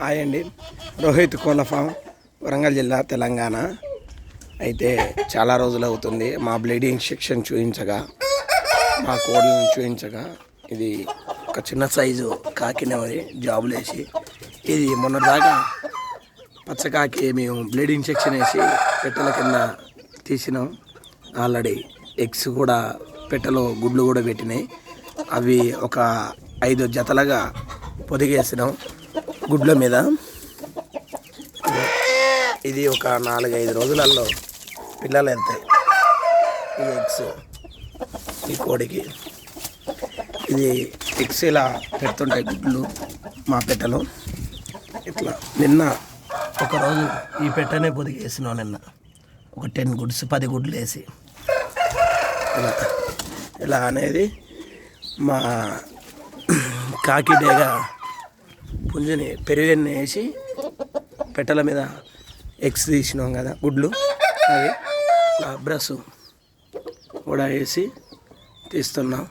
Hi అండి. రోహిత్ కోళ్ళ form Warangal జిల్లా తెలంగాణ. అయితే చాలా రోజులు అవుతుంది. మా బ్లీడింగ్ సెక్షన్ చూపించగా మా కోళ్ళను చూపించగా ఇది ఒక చిన్న సైజు కాకినవరి జాబులు వేసి ఇది మొన్నటిదాకా పచ్చకాకి మేము బ్లీడింగ్ సెక్షన్ వేసి పెట్టెల కింద తీసినాం. ఆల్రెడీ ఎగ్స్ కూడా పెట్టెలో గుడ్లు కూడా పెట్టినాయి. అవి ఒక ఐదు జతలుగా పొదిగేసినాం. గుడ్ల మీద. ఇది ఒక నాలుగైదు రోజులలో పిల్లలు వెళ్తాయి ఈ ఎగ్స్ ఈ కోడికి. ఇది ఎగ్స్ ఇలా పెడుతుంటాయి గుడ్లు మా పెట్టెలో. ఇట్లా నిన్న ఒకరోజు ఈ పెట్టనే పొదిగేసినాం నిన్న. ఒక టెన్ గుడ్స్ పది గుడ్లు వేసి. ఇలా ఇలా అనేది మా కాకిడేగా పుంజుని పెరుగెన్ని వేసి పెట్టెల మీద ఎగ్స్ తీసినాం కదా గుడ్లు. అవి బ్రష్ కూడా వేసి తీస్తున్నాం.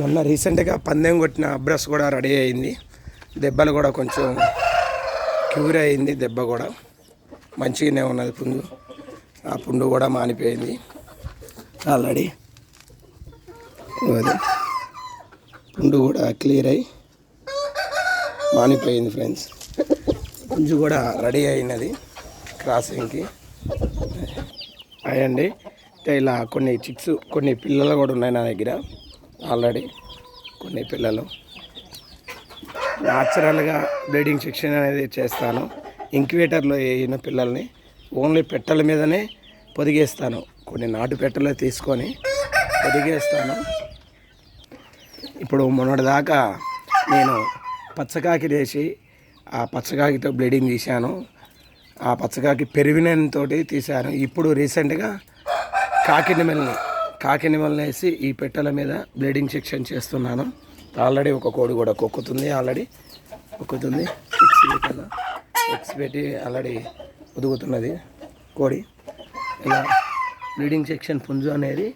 మొన్న రీసెంట్గా పందెం కొట్టిన బ్రష్ కూడా రెడీ అయింది. దెబ్బలు కూడా కొంచెం క్యూర్ అయింది దెబ్బ కూడా. మంచిగానే ఉన్నది పుండు ఆ పుండు కూడా మానిపోయింది. ఆల్రెడీ పుండు కూడా క్లియర్ అయ్యి మానిపోయింది ఫ్రెండ్స్. కొంచెం కూడా రెడీ అయినది క్రాసింగ్కి. అయ్యండి. అయితే ఇలా కొన్ని చిక్స్ కొన్ని పిల్లలు కూడా ఉన్నాయి నా దగ్గర ఆల్రెడీ. కొన్ని పిల్లలు. న్యాచురల్గా బ్లీడింగ్ సెక్షన్ అనేది చేస్తాను. ఇంక్యుబేటర్లో వేయిన పిల్లల్ని. ఓన్లీ పెట్టెల మీదనే పొదిగేస్తాను. కొన్ని నాటు పెట్టెలు తీసుకొని పొదిగేస్తాను. ఇప్పుడు మొన్నటిదాకా నేను పచ్చకాకి లేచి ఆ పచ్చకాకితో బ్లీడింగ్ తీశాను ఆ పచ్చకాకి పెరివినంతో తీశాను. ఇప్పుడు రీసెంట్గా కాకినిమల్ని కాకినిమల్ని వేసి ఈ పెట్టెల మీద బ్లీడింగ్ సెక్షన్ చేస్తున్నాను. ఆల్రెడీ ఒక కోడి కూడా కొక్కుతుంది ఆల్రెడీ కొక్కుతుంది. ఎక్స్ పెట్టాల ఎక్స్ పెట్టి ఆల్రెడీ ఉదుగుతున్నది కోడి. ఇలా బ్లీడింగ్ సెక్షన్ పుంజు అనేది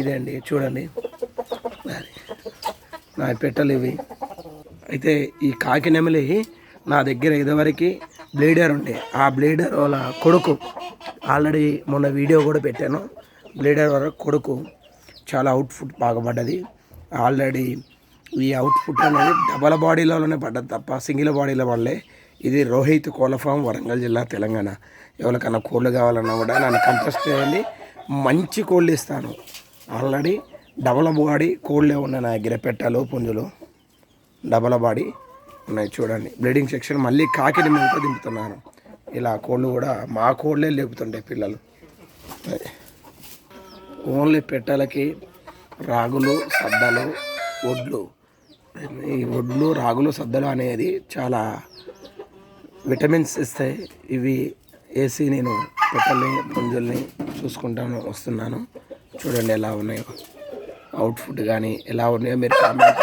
ఇదే అండి చూడండి. నా పెట్టెలు ఇవి. అయితే ఈ కాకి నెమలి నా దగ్గర ఇదివరకు బ్లేడర్ ఉండే. ఆ బ్లేడర్ వాళ్ళ కొడుకు. ఆల్రెడీ మొన్న వీడియో కూడా పెట్టాను. బ్లేడర్ వాళ్ళ కొడుకు చాలా అవుట్ఫుట్ బాగా పడ్డది. ఆల్రెడీ ఈ అవుట్ఫుట్ అనేది డబల్ బాడీలోనే పడ్డది తప్ప సింగిల్ బాడీలో వల్లే ఇది రోహిత్ కోళ్ళ ఫామ్ వరంగల్ జిల్లా తెలంగాణ. ఎవరికైనా కోళ్ళు కావాలన్నా కూడా నన్ను కంటెస్ట్ చేయండి. మంచి కోళ్ళు ఇస్తాను. ఆల్రెడీ డబల్ బాడీ కోళ్ళే ఉన్నాయి నా దగ్గర పెట్టాలు పుంజులు. డబల్ బాడీ ఉన్నాయి చూడండి. బ్లీడింగ్ సెక్షన్ మళ్ళీ కాకిని మీద దింపుతున్నాను. ఇలా కోళ్ళు కూడా మా కోళ్ళే లేపుతుంటాయి పిల్లలు. ఓన్లీ పెట్టెలకి రాగులు సద్దలు వడ్లు. ఈ వడ్లు రాగులు సద్దలు అనేది చాలా విటమిన్స్ ఇస్తాయి. ఇవి వేసి నేను పెట్టల్ని పుంజుల్ని చూసుకుంటాను వస్తున్నాను. చూడండి ఎలా ఉన్నాయో. అవుట్ఫుట్ కానీ ఎలా ఉన్నాయో మీరు కామెంట్